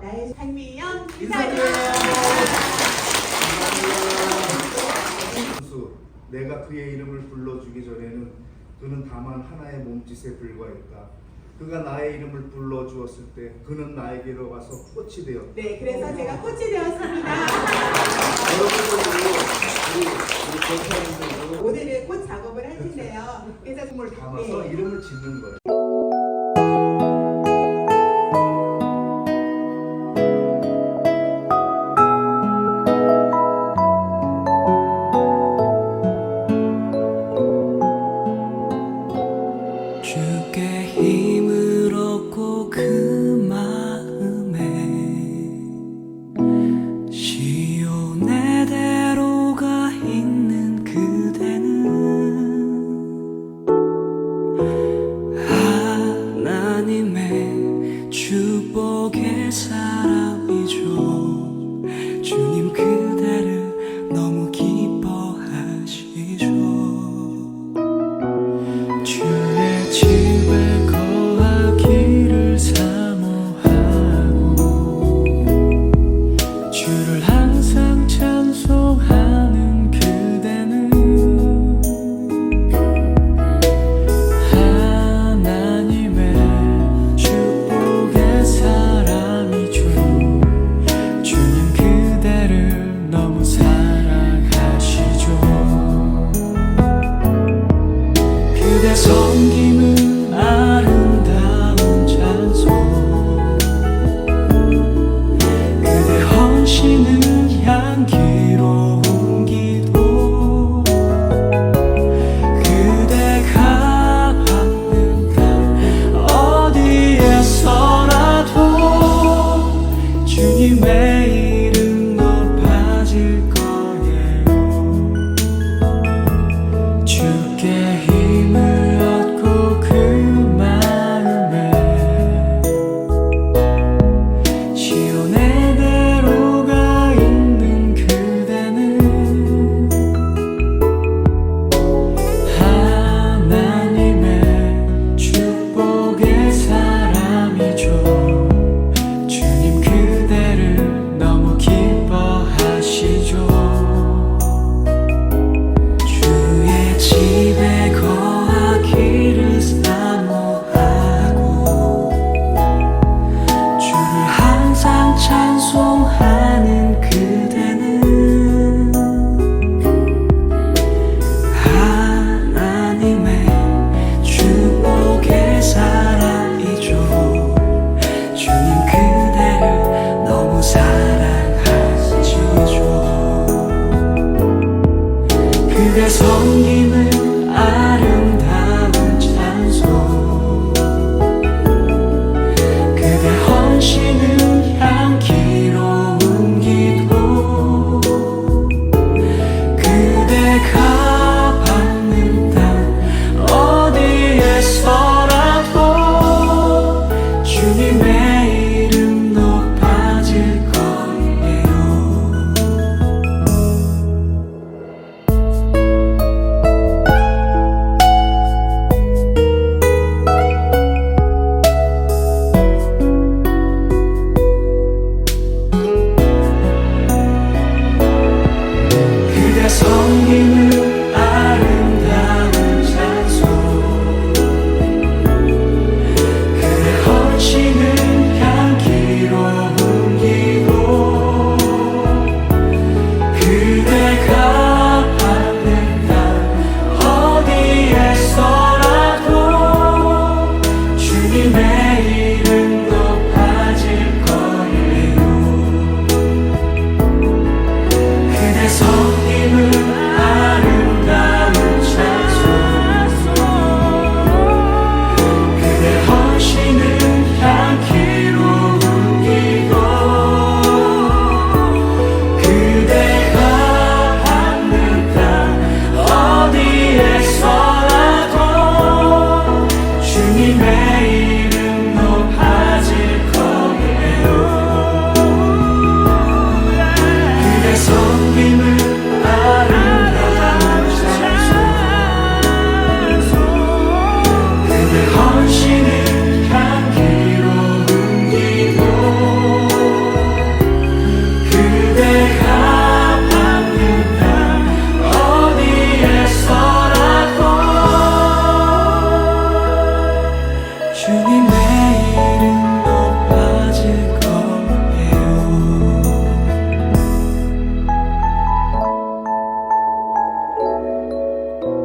나의 삶이연 인사드려요. 내가 그의 이름을 불러주기 전에는 그는 다만 하나의 몸짓에 불과했다. 그가 나의 이름을 불러주었을 때 그는 나에게로 와서 꽃이 되었다. 네, 그래서 제가 꽃이 되었습니다. 오늘은 꽃 작업을 할 텐데요. 그래서 꿈을 담아서 네. 이름을 짓는 거예요. 주께 힘 made. 也送一。